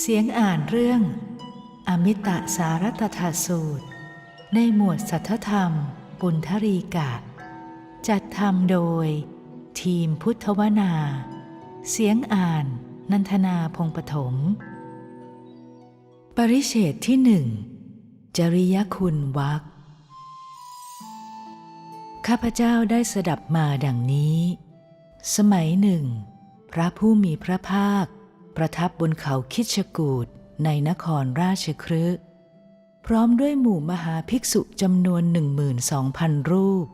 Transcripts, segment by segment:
เสียงอ่านเรื่อง อมิตะสารัตถาสูตร ในหมวดสัทธธรรม ปุณธรีกะ จัดทำโดย ทีมพุทธวนา เสียงอ่าน นันทนาพงปฐม ปริเฉดที่หนึ่ง จริยคุณวักข้าพเจ้าได้สดับมาดังนี้ สมัยหนึ่ง พระผู้มีพระภาค ประทับบนเขาคิชกูดในนครราชครึพร้อมด้วยหมู่มหาภิกษุจำนวนหนึ่งหมื่นสองพันรูป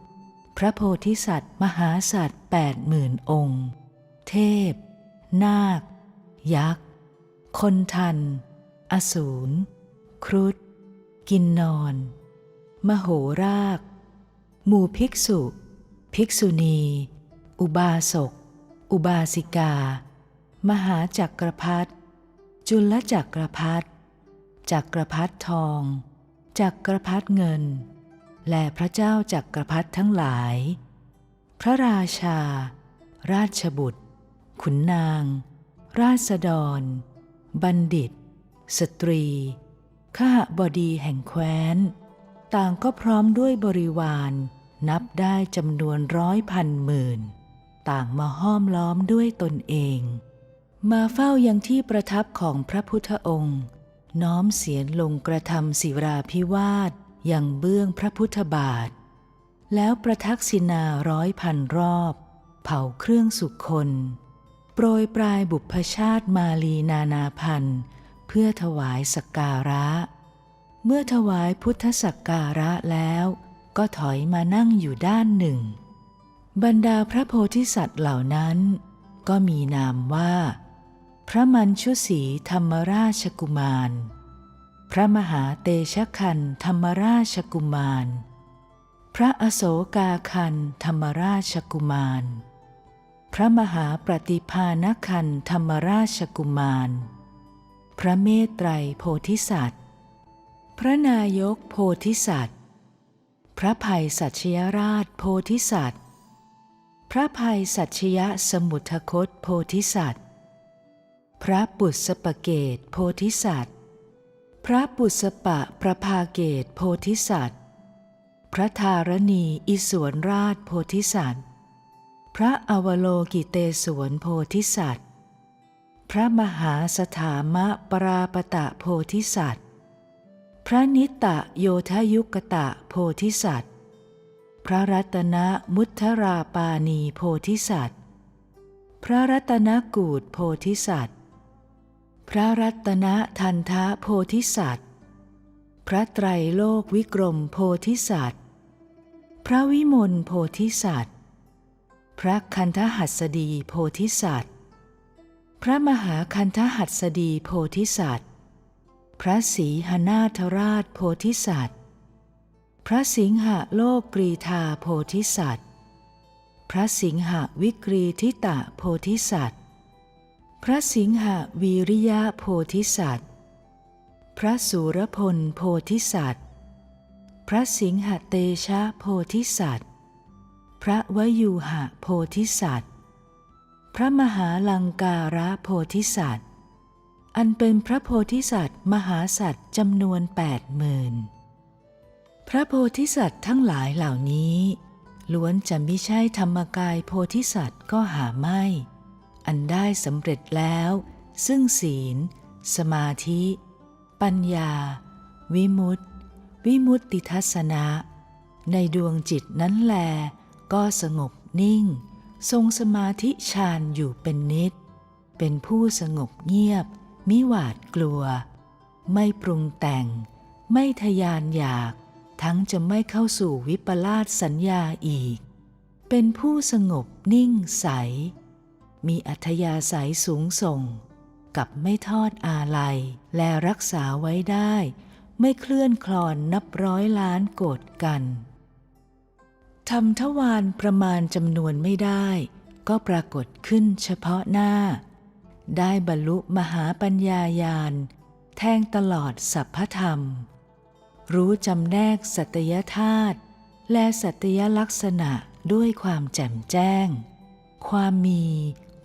พระโพธิสัตว์ มหาสัตว์แปดหมื่นองค์ เทพ นาค ยักษ์ คนทัน อสูร ครุฑ กินนอน มโหราชหมู่ภิกษุ ภิกษุณี อุบาสก อุบาสิกา มหาจักรพรรดิจุลจักรพรรดิจักรพรรดิทอง จักรพรรดิเงิน และพระเจ้าจักรพรรดิทั้งหลาย พระราชา ราชบุตร ขุนนาง ราษฎร บัณฑิต สตรีข้าบดีแห่งแคว้น ต่างก็พร้อมด้วยบริวาร นับได้จำนวนร้อยพันหมื่น ต่างมาห้อมล้อมด้วยตนเอง มาเฝ้ายังที่ประทับของพระพุทธองค์ น้อมเสียนลงกระทำศิราพิวาทอย่างเบื้องพระพุทธบาท แล้วประทักษินาร้อยพันรอบ เผาเครื่องสุขคน โปรยปลายบุพชาติมาลีนานาพันธ์เพื่อถวายสักการะ เมื่อถวายพุทธสักการะแล้ว ก็ถอยมานั่งอยู่ด้านหนึ่ง บรรดาพระโพธิสัตว์เหล่านั้น ก็มีนามว่า พระมัญชุสีธรรมราชกุมาร พระมหาเตชะคันธรรมราชกุมาร พระอโศกาคันธรรมราชกุมาร พระมหาปฏิภาณคันธรรมราชกุมาร พระเมตไตรโพธิสัตว์ พระนายกโพธิสัตว์ พระภัยสัชยราชโพธิสัตว์ พระภัยสัชยสมุทคตโพธิสัตว์ พระปุษปเกตโพธิสัตว์ พระปุษปะประภาเกตโพธิสัตว์ พระธารณีอิสวนราชโพธิสัตว์ พระอวโลกิเตสวนโพธิสัตว์ พระมหาสถามะปราปตะโพธิสัตว์ พระนิตะโยทยุกตะโพธิสัตว์ พระรัตนมุทราปานีโพธิสัตว์ พระรัตนกูดโพธิสัตว์ พระรัตนทันทะโพธิสัตว์ พระไตรโลกวิกรมโพธิสัตว์ พระวิมลโพธิสัตว์ พระคันธหัสดีโพธิสัตว์ พระมหาคันธหัสดีโพธิสัตว์ พระศรีหนาธราชโพธิสัตว์ พระสิงหะโลกกรีธาโพธิสัตว์ พระสิงหะวิกรีทิตะโพธิสัตว์ พระสิงหะวีริยะโพธิสัตว์ พระสุรพลโพธิสัตว์ พระสิงหเตชะโพธิสัตว์ พระวยูหะโพธิสัตว์ พระมหาลังการะโพธิสัตว์ อันเป็นพระโพธิสัตว์มหาสัตว์จำนวนแปดหมื่นพระโพธิสัตว์ทั้งหลายเหล่านี้ ล้วนจะไม่ใช่ธรรมกายโพธิสัตว์ก็หาไม่ อันได้สำเร็จแล้ว ซึ่งศีล สมาธิ ปัญญา วิมุตติ วิมุตติทัศนะ ในดวงจิตนั้นแล ก็สงบนิ่ง ทรงสมาธิฌานอยู่เป็นนิด เป็นผู้สงบเงียบ มิหวาดกลัว ไม่ปรุงแต่ง ไม่ทยานอยาก ทั้งจะไม่เข้าสู่วิปลาสสัญญาอีก เป็นผู้สงบนิ่งใส มีอัธยาศัยสูงส่ง กับไม่ทอดอาลัย และรักษาไว้ได้ ไม่เคลื่อนคลอนนับร้อยล้านโกดกันทำทวารประมาณจำนวนไม่ได้ ก็ปรากฏขึ้นเฉพาะหน้า ได้บรรลุมหาปัญญายานแทงตลอดสัพพธรรม รู้จำแนกสัตยธาตุและสัตยลักษณะด้วยความแจ่มแจ้ง ความมี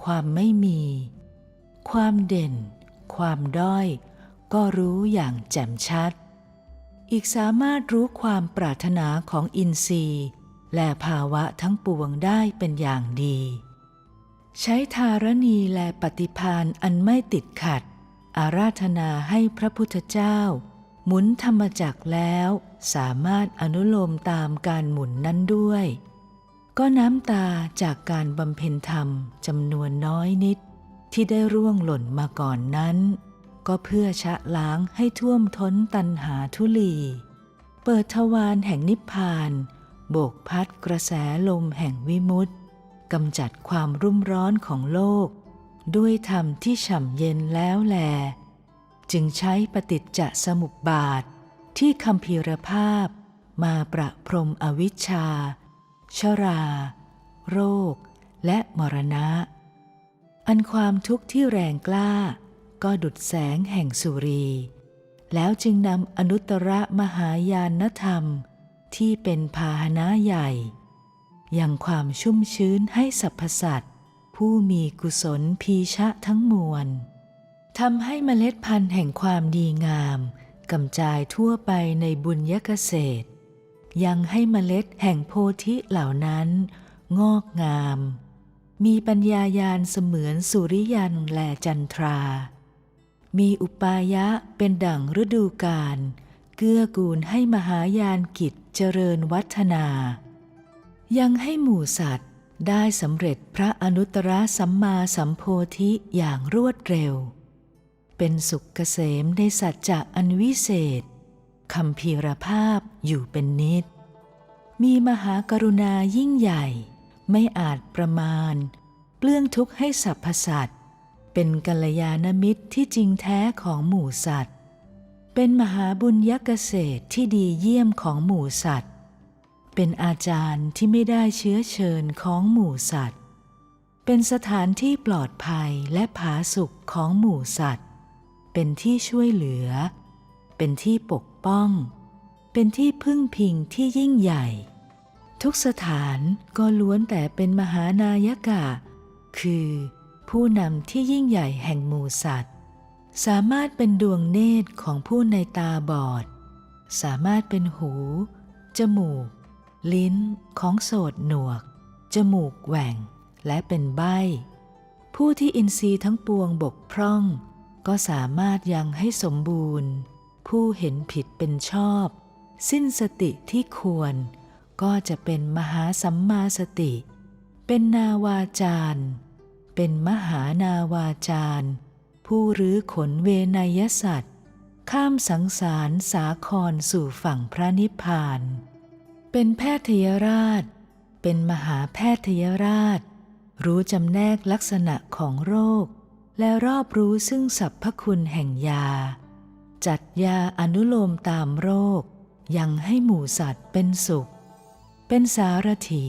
ความไม่มี ความเด่น ความด้อย ก็รู้อย่างแจ่มชัด อีกสามารถรู้ความปรารถนาของอินทรีย์ และภาวะทั้งปวงได้เป็นอย่างดี ใช้ธารณีและปฏิพานอันไม่ติดขัด อาราธนาให้พระพุทธเจ้า หมุนธรรมจักรแล้ว สามารถอนุโลมตามการหมุนนั้นด้วย ก็น้ำตาจากการบำเพ็ญธรรมจำนวนน้อยนิด ที่ได้ร่วงหล่นมาก่อนนั้น ก็เพื่อชะล้างให้ท่วมท้นตันหาทุลี เปิดทวารแห่งนิพพานโบกพัดกระแสลมแห่งวิมุตติกำจัดความรุ่มร้อนของโลก ด้วยธรรมที่ฉ่ำเย็นแล้วแล จึงใช้ปฏิจจสมุปบาทที่คำพีรภาพมาประพรมอวิชชา ชรา โรค และมรณะ อันความทุกข์ที่แรงกล้า ก็ดุดแสงแห่งสุรี แล้วจึงนำอนุตตรมหายานธรรมที่เป็นพาหนะใหญ่ ยังความชุ่มชื้นให้สรรพสัตว์ผู้มีกุศลพีชะทั้งมวลทำให้เมล็ดพันธุ์แห่งความดีงามกำจายทั่วไปในบุญยเกษตร ยังให้เมล็ดแห่งโพธิเหล่านั้น งอกงาม มีปัญญายาณเสมือนสุริยันแลจันทรา มีอุปายะเป็นดั่งฤดูกาลเกื้อกูลให้มหายานกิจเจริญวัฒนา ยังให้หมู่สัตว์ได้สำเร็จพระอนุตตรสัมมาสัมโพธิอย่างรวดเร็ว เป็นสุขเกษมในสัจจะอันวิเศษ คำพีรภาพอยู่เป็นนิด มีมหากรุณายิ่งใหญ่ ไม่อาจประมาณ เปลื้องทุกข์ให้สรรพสัตว์ เป็นกัลยาณมิตรที่จริงแท้ของหมู่สัตว์ เป็นมหาบุญยเกษตรที่ดีเยี่ยมของหมู่สัตว์ เป็นอาจารย์ที่ไม่ได้เชื้อเชิญของหมู่สัตว์ เป็นสถานที่ปลอดภัยและผาสุขของหมู่สัตว์ เป็นที่ช่วยเหลือ เป็นที่ปก ป้อง เป็นที่พึ่งพิงที่ยิ่งใหญ่ ทุกสถานก็ล้วนแต่เป็นมหานายกะ คือ ผู้นำที่ยิ่งใหญ่แห่งหมู่สัตว์ สามารถเป็นดวงเนตรของผู้ในตาบอด สามารถเป็นหู จมูก ลิ้นของโสดหนวก จมูกแหว่งและเป็นใบผู้ที่อินทรีย์ทั้งปวงบกพร่อง ก็สามารถยังให้สมบูรณ์ ผู้เห็นผิดเป็นชอบ สิ้นสติที่ควร ก็จะเป็นมหาสัมมาสติ เป็นนาวาจารย์เป็นมหานาวาจารย์ผู้รื้อขนเวนยสัตว์ ข้ามสังสารสาครสู่ฝั่งพระนิพพาน เป็นแพทยราช เป็นมหาแพทยราช รู้จำแนกลักษณะของโรค และรอบรู้ซึ่งสรรพคุณแห่งยา จัดยาอนุโลมตามโรค ยังให้หมู่สัตว์เป็นสุข เป็นสารถี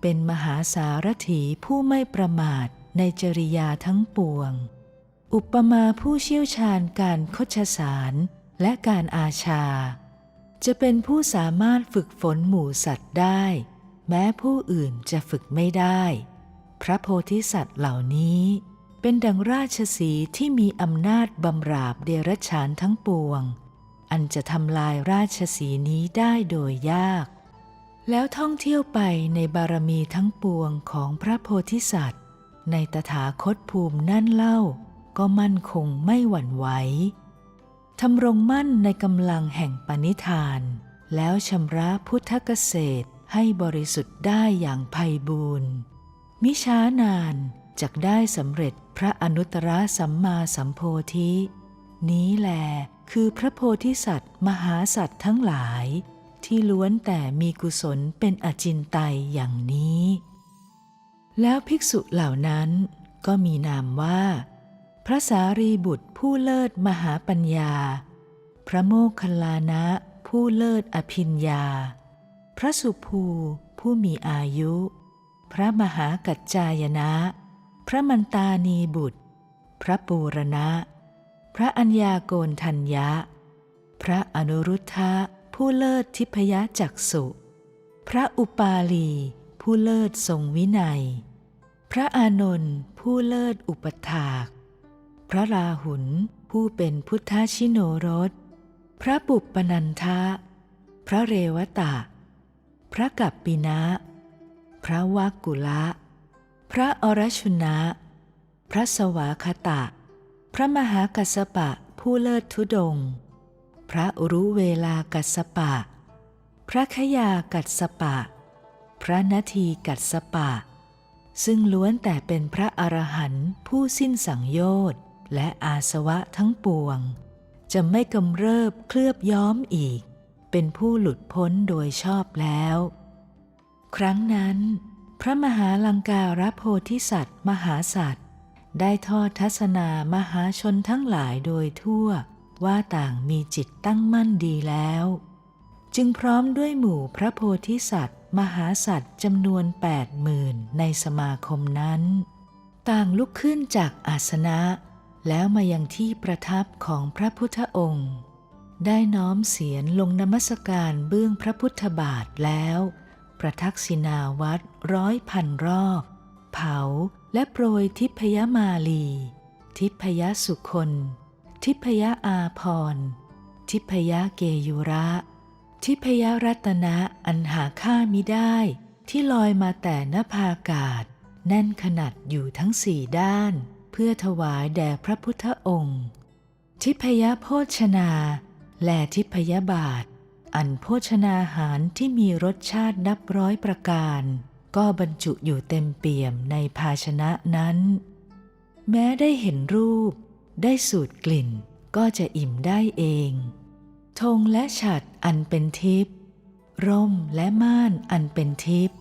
เป็นมหาสารถีผู้ไม่ประมาทในจริยาทั้งปวง อุปมาผู้เชี่ยวชาญการคชสารและการอาชา จะเป็นผู้สามารถฝึกฝนหมู่สัตว์ได้ แม้ผู้อื่นจะฝึกไม่ได้ พระโพธิสัตว์เหล่านี้ เป็นดังราชสีที่มีอำนาจบำราบเดรัจฉานทั้งปวง อันจะทำลายราชสีนี้ได้โดยยาก แล้วท่องเที่ยวไปในบารมีทั้งปวงของพระโพธิสัตว์ ในตถาคตภูมินั่นเล่า ก็มั่นคงไม่หวั่นไหวทำรงมั่นในกำลังแห่งปณิธาน แล้วชำระพุทธเกษตรให้บริสุทธิ์ได้อย่างไพบูรณ์มิช้านานจักได้สำเร็จ พระอนุตตรสัมมาสัมโพธิ นี้แลคือพระโพธิสัตว์ มหาสัตว์ทั้งหลาย ที่ล้วนแต่มีกุศลเป็นอจินไตยอย่างนี้ แล้วภิกษุเหล่านั้นก็มีนามว่า พระสารีบุตรผู้เลิศมหาปัญญา พระโมคคัลลานะผู้เลิศอภิญญา พระสุภูผู้มีอายุ พระมหากัจจายนะ พระมันตานีบุตร พระปูรณะ พระอัญญาโกนทัญญะ พระอนุรุทธะผู้เลิศทิพยจักสุ พระอุปาลี ผู้เลิศทรงวินัย พระอานนท์ผู้เลิศอุปถาก พระราหุลผู้เป็นพุทธชิโนรส พระปุปปนันทะ พระเรวตะ พระกัปปินะ พระวักกุละ พระอรชุนะ พระสวาคตะ พระมหากัสปะผู้เลิศทุดง พระอุรุเวลากัสปะ พระขยากัสปะ พระนาทีกัสสปะ ซึ่งล้วนแต่เป็นพระอรหันต์ผู้สิ้นสังโยชน์และอาสวะทั้งปวง จะไม่กำเริบเคลือบย้อมอีก เป็นผู้หลุดพ้นโดยชอบแล้ว ครั้งนั้น พระมหาลังการโพธิสัตว์ มหาสัตว์ ได้ทอดทัศนามหาชนทั้งหลายโดยทั่ว ว่าต่างมีจิตตั้งมั่นดีแล้ว จึงพร้อมด้วยหมู่พระโพธิสัตว์ มหาสัตว์จำนวนแปดหมื่นในสมาคมนั้น ต่างลุกขึ้นจากอาสนะ แล้วมายังที่ประทับของพระพุทธองค์ ได้น้อมเสียนลงนมัสการเบื้องพระพุทธบาทแล้ว ประทักษิณาวัดร้อยพันรอบ เผาและโปรยทิพยมาลี ทิพยสุคน ทิพยอาพร ทิพยเกยุระ ทิพยรัตนะอันหาค่ามิได้ ที่ลอยมาแต่นภาอากาศ แน่นขนาดอยู่ทั้งสี่ด้าน เพื่อถวายแด่พระพุทธองค์ ทิพยโภชนา และทิพยบาท อันโภชนาหารที่มีรสชาตินับร้อยประการ ก็บรรจุอยู่เต็มเปี่ยมในภาชนะนั้น แม้ได้เห็นรูป ได้สูดกลิ่นก็จะอิ่มได้เองธงและฉัดอันเป็นทิพย์ร่มและม่านอันเป็นทิพย์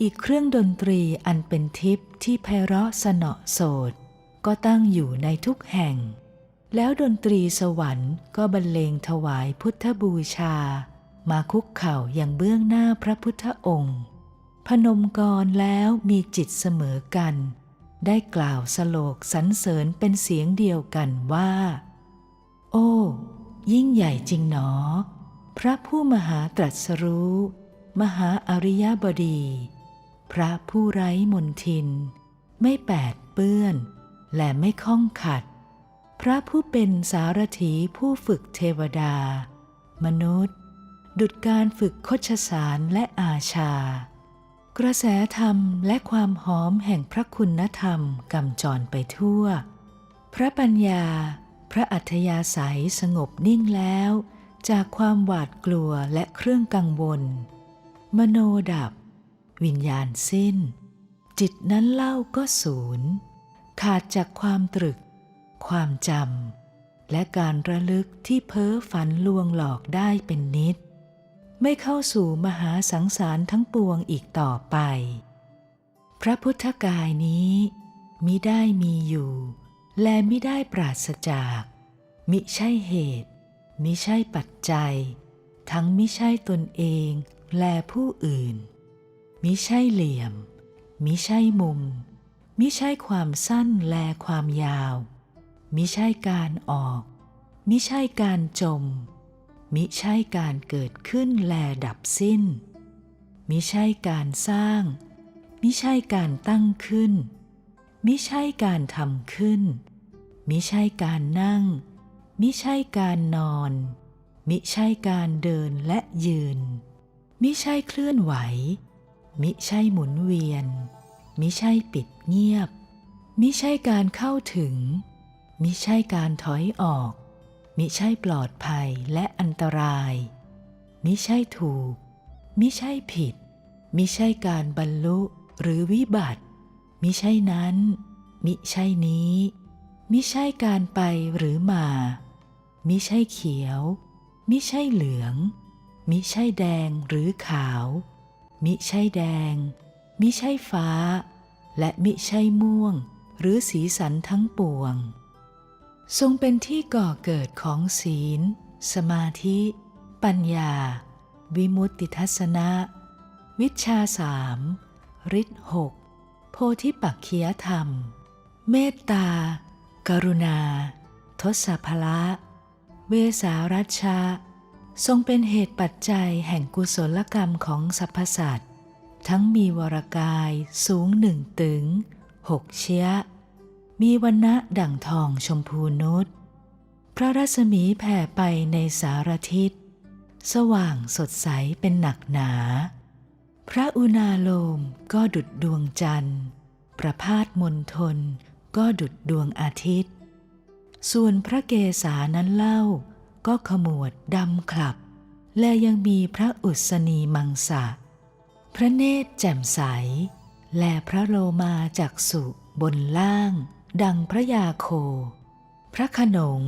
อีกเครื่องดนตรีอันเป็นทิพย์ที่ไพเราะสนอโสดก็ตั้งอยู่ในทุกแห่ง แล้วดนตรีสวรรค์ก็บรรเลงถวายพุทธบูชา มาคุกเข่าอย่างเบื้องหน้าพระพุทธองค์ พนมกรแล้วมีจิตเสมอกัน ได้กล่าวสโลกสรรเสริญเป็นเสียงเดียวกันว่า โอ้ ยิ่งใหญ่จริงหนอ พระผู้มหาตรัสรู้ มหาอริยบดี พระผู้ไร้มนทิน ไม่แปดเปื้อน และไม่ข้องขัด พระผู้เป็นสารถีผู้ฝึกเทวดา มนุษย์ ดุจการฝึกคชสารและอาชา กระแสธรรมและความหอมแห่งพระคุณธรรมกำจรไปทั่ว พระปัญญา พระอัธยาศัยสงบนิ่งแล้ว จากความหวาดกลัวและเครื่องกังวล มโนดับ วิญญาณสิ้น จิตนั้นเล่าก็ศูนย์ขาดจากความตรึก ความจำและการระลึกที่เพ้อฝันลวงหลอกได้เป็นนิด ไม่เข้าสู่มหาสังสารทั้งปวงอีกต่อไป พระพุทธกายนี้มิได้มีอยู่ และมิได้ปราศจาก มิใช่เหตุ มิใช่ปัจจัย ทั้งมิใช่ตนเองและผู้อื่น มิใช่เหลี่ยม มิใช่มุมมิใช่ความสั้นและความยาว มิใช่การออก มิใช่การจม มิใช่การเกิดขึ้นแลดับสิ้น มิใช่การสร้าง มิใช่การตั้งขึ้น มิใช่การทำขึ้น มิใช่การนั่ง มิใช่การนอน มิใช่การเดินและยืน มิใช่เคลื่อนไหว มิใช่หมุนเวียน มิใช่ปิดเงียบ มิใช่การเข้าถึง มิใช่การถอยออก มิใช่ปลอดภัยและอันตราย มิใช่ถูก มิใช่ผิด มิใช่การบรรลุหรือวิบัติ มิใช่นั้น มิใช่นี้ มิใช่การไปหรือมา มิใช่เขียว มิใช่เหลือง มิใช่แดงหรือขาว มิใช่แดง มิใช่ฟ้า และมิใช่ม่วง หรือสีสันทั้งปวง ทรงเป็นที่ก่อเกิดของศีล สมาธิ ปัญญา วิมุตติทัศนะ วิชาสามฤทธิหกโพธิปักขียธรรม เมตตา กรุณา ทศพละ เวสารัชชา ทรงเป็นเหตุปัจจัยแห่งกุศลกรรมของสรรพสัตว์ทั้งมีวรกายสูงหนึ่งตึงหกเชีย มีวันณะดั่งทองชมพูนุชพระรัศมีแผ่ไปในสารทิศ สว่างสดใสเป็นหนักหนา พระอุณาโลมก็ดุดดวงจันทร์ ประพาสมนทนก็ดุดดวงอาทิตย์ ส่วนพระเกศานั้นเล่าก็ขมวดดำขลับ และยังมีพระอุศนีมังสะ พระเนตรแจ่มใส และพระโลมาจักสุบนล่าง ดังพระยาโค พระขนง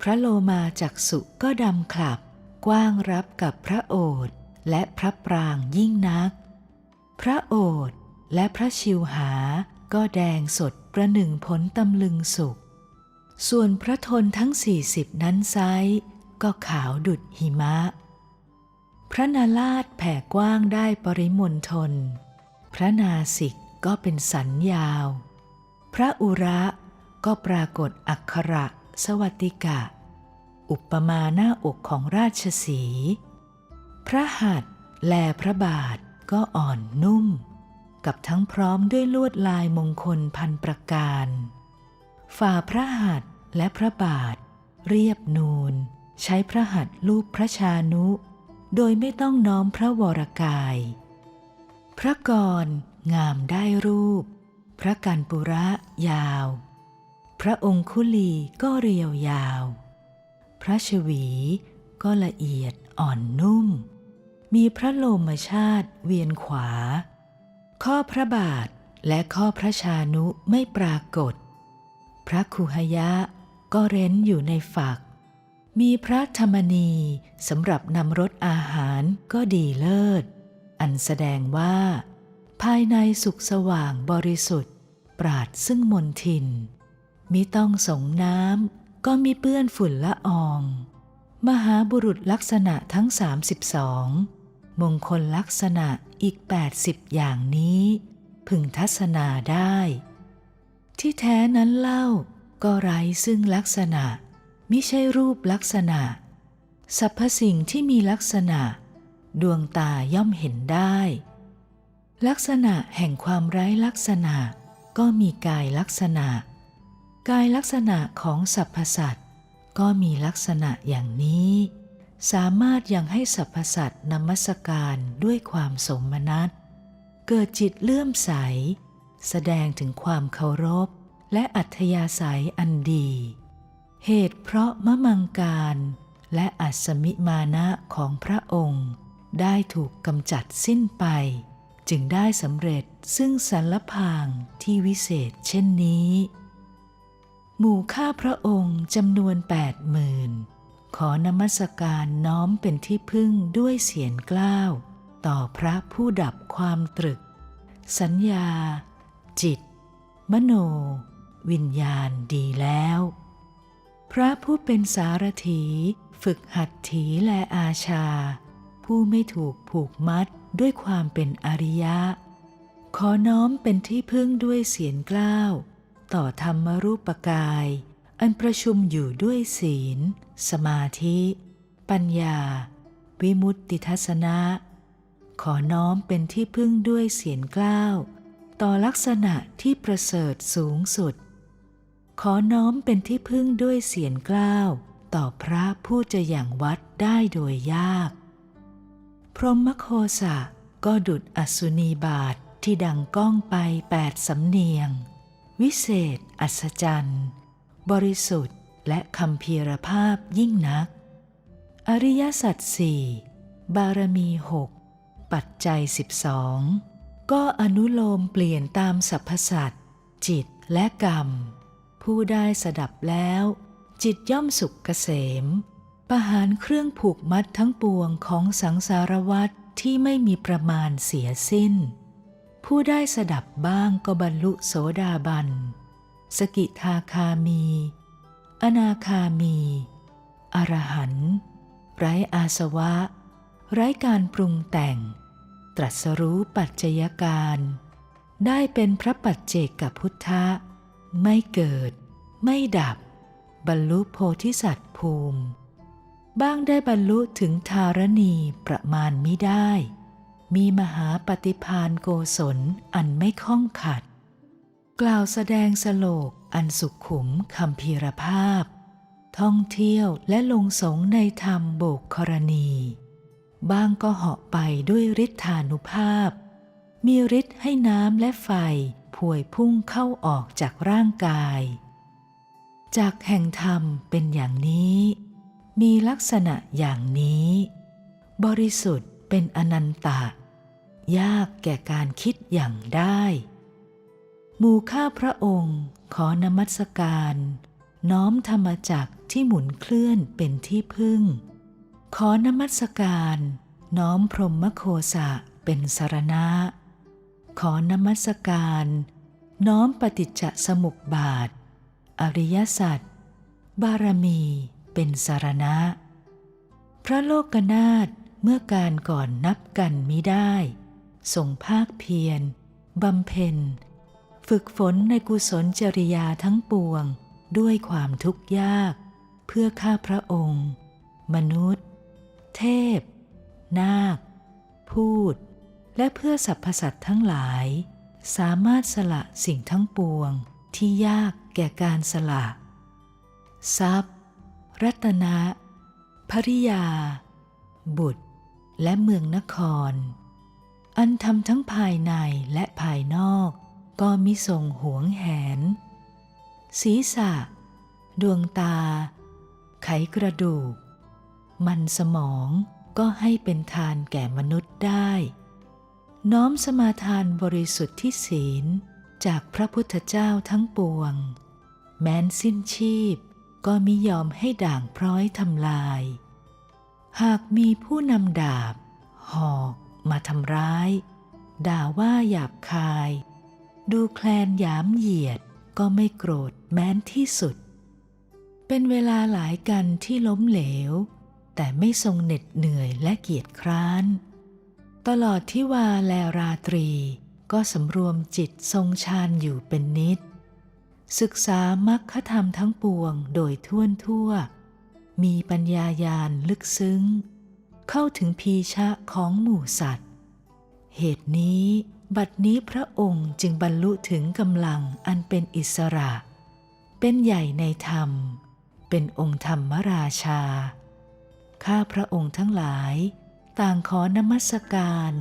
พระโลมาจักสุก็ดำขลับ กว้างรับกับพระโอษฐ์และพระปรางยิ่งนัก พระโอษฐ์และพระชิวหาก็แดงสดประหนึ่งผลตำลึงสุก ส่วนพระทนทั้งสี่สิบนั้นไซก็ขาวดุดหิมะ พระนาราชแผ่กว้างได้ปริมณฑล พระนาสิกก็เป็นสันยาว พระอุระก็ปรากฏอักขระสวัติกะ อุปมาหน้าอกของราชสี พระหัตถ์แลพระบาทก็อ่อนนุ่ม กับทั้งพร้อมด้วยลวดลายมงคลพันประการ ฝ่าพระหัตถ์และพระบาท เรียบนูน ใช้พระหัตถ์ลูบพระชานุ โดยไม่ต้องน้อมพระวรกาย พระกรงามได้รูป พระกันปุระยาว พระองคุลีก็เรียวยาว พระชวีก็ละเอียดอ่อนนุ่ม มีพระโลมชาติเวียนขวา ข้อพระบาทและข้อพระชานุไม่ปรากฏ พระคุหยะก็เร้นอยู่ในฝัก มีพระธรรมนีสำหรับนำรสอาหารก็ดีเลิศ อันแสดงว่า ภายในสุขสว่างบริสุทธิ์ ปราดซึ่งมนทิน มิต้องสงน้ำก็มีเปื้อนฝุ่นละออง มหาบุรุษลักษณะทั้ง 32 มงคลลักษณะอีก 80 อย่างนี้ พึงทัศนาได้ ที่แท้นั้นเล่าก็ไร้ซึ่งลักษณะ มิใช่รูปลักษณะสรรพสิ่งที่มีลักษณะ ดวงตาย่อมเห็นได้ ลักษณะแห่งความไร้ลักษณะ ก็มีกายลักษณะ กายลักษณะของสรรพสัตว์ก็มีลักษณะอย่างนี้ สามารถยังให้สรรพสัตว์นมัสการด้วยความสมนัตเกิดจิตเลื่อมใส แสดงถึงความเคารพ และอัธยาศัยอันดี เหตุเพราะมะมังการและอัศมิมานะของพระองค์ ได้ถูกกำจัดสิ้นไป จึงได้สำเร็จซึ่งสรรพางที่วิเศษเช่นนี้ หมู่ข้าพระองค์จำนวนแปดหมื่นขอนมัสการน้อมเป็นที่พึ่งด้วยเสียงกล้าว ต่อพระผู้ดับความตรึก สัญญา จิต มโน วิญญาณดีแล้ว พระผู้เป็นสารถี ฝึกหัดถีและอาชา ผู้ไม่ถูกผูกมัด ด้วยความเป็นอริยะ ขอน้อมเป็นที่พึ่งด้วยเสียงกล้าว ต่อธรรมรูปกาย อันประชุมอยู่ด้วยศีล สมาธิ ปัญญา วิมุตติทัศนะ ขอน้อมเป็นที่พึ่งด้วยเสียงกล้าว ต่อลักษณะที่ประเสริฐสูงสุด ขอน้อมเป็นที่พึ่งด้วยเสียงกล้าว ต่อพระผู้จะอย่างวัดได้โดยยาก พรหมโคสะก็ดุดอสุนีบาทที่ดังก้องไปแปดสำเนียง วิเศษ อัศจรรย์ บริสุทธิ์และคำเพียรภาพยิ่งนัก อริยสัจสี่บารมีหกปัจจัยสิบสองก็อนุโลมเปลี่ยนตามสรรพสัตว์จิตและกรรม ผู้ได้สดับแล้ว จิตย่อมสุขเกษม ประหารเครื่องผูกมัดทั้งปวงของสังสารวัฏที่ไม่มีประมาณเสียสิ้น ผู้ได้สดับบ้างก็บรรลุโสดาบัน สกิทาคามี อนาคามี อรหันต์ไร้อาสวะ ไร้การปรุงแต่ง ตรัสรู้ปัจจัยการ ได้เป็นพระปัจเจกกับพุทธะ ไม่เกิด ไม่ดับ บรรลุโพธิสัตว์ภูมิ บ้างได้บรรลุถึงธารณีประมาณมิได้ มีมหาปฏิพานโกศลอันไม่ข้องขัด กล่าวแสดงสโลกอันสุขขุมคำพีรภาพ ท่องเที่ยวและลงสงในธรรมโบกกรณี บ้างก็เหาะไปด้วยฤทธานุภาพ มีฤทธิ์ให้น้ำและไฟพวยพุ่งเข้าออกจากร่างกาย จากแห่งธรรมเป็นอย่างนี้ มีลักษณะอย่างนี้ บริสุทธิ์เป็นอนันตะ ยากแก่การคิดอย่างได้ หมู่ข้าพระองค์ขอนมัสการ น้อมธรรมจักที่หมุนเคลื่อนเป็นที่พึ่ง ขอนมัสการ น้อมพรหมโคสะเป็นสารณะ ขอนมัสการ น้อมปฏิจจสมุปบาท อริยสัจบารมี เป็นสารณะ พระโลกนาถเมื่อการก่อนนับกันมิได้ทรงภาคเพียรบำเพ็ญ ฝึกฝนในกุศลจริยาทั้งปวงด้วยความทุกข์ยาก เพื่อข้าพระองค์ มนุษย์ เทพ นาค พูด และเพื่อสรรพสัตว์ทั้งหลาย สามารถสละสิ่งทั้งปวงที่ยากแก่การสละ ทรัพย์ รัตนะ ภริยา บุตร และเมืองนคร อันทำทั้งภายในและภายนอก ก็มิทรงหวงแหน ศีรษะ ดวงตา ไขกระดูก มันสมองก็ให้เป็นทานแก่มนุษย์ได้ น้อมสมาทานบริสุทธิ์ที่ศีลจากพระพุทธเจ้าทั้งปวง แม้นสิ้นชีพ ก็มิยอมให้ด่างพร้อยทำลาย หากมีผู้นำดาบ หอกมาทำร้าย ด่าว่าหยาบคาย ดูแคลนหยามเหยียดก็ไม่โกรธแม้นที่สุด เป็นเวลาหลายกันที่ล้มเหลว แต่ไม่ทรงเหน็ดเหนื่อยและเกียจคร้าน ตลอดที่วาแลราตรีก็สำรวมจิตทรงฌานอยู่เป็นนิด ศึกษามรรคธรรมทั้งปวงโดยท่วนทั่ว มีปัญญายาณลึกซึ้ง เข้าถึงพีชะของหมู่สัตว์ เหตุนี้บัดนี้พระองค์จึงบรรลุถึงกำลังอันเป็นอิสระ เป็นใหญ่ในธรรม เป็นองค์ธรรมราชา ข้าพระองค์ทั้งหลาย ต่างขอนมัสการ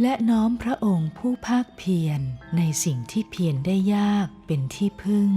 และน้อมพระองค์ผู้ภาคเพียรในสิ่งที่เพียรได้ยากเป็นที่พึ่ง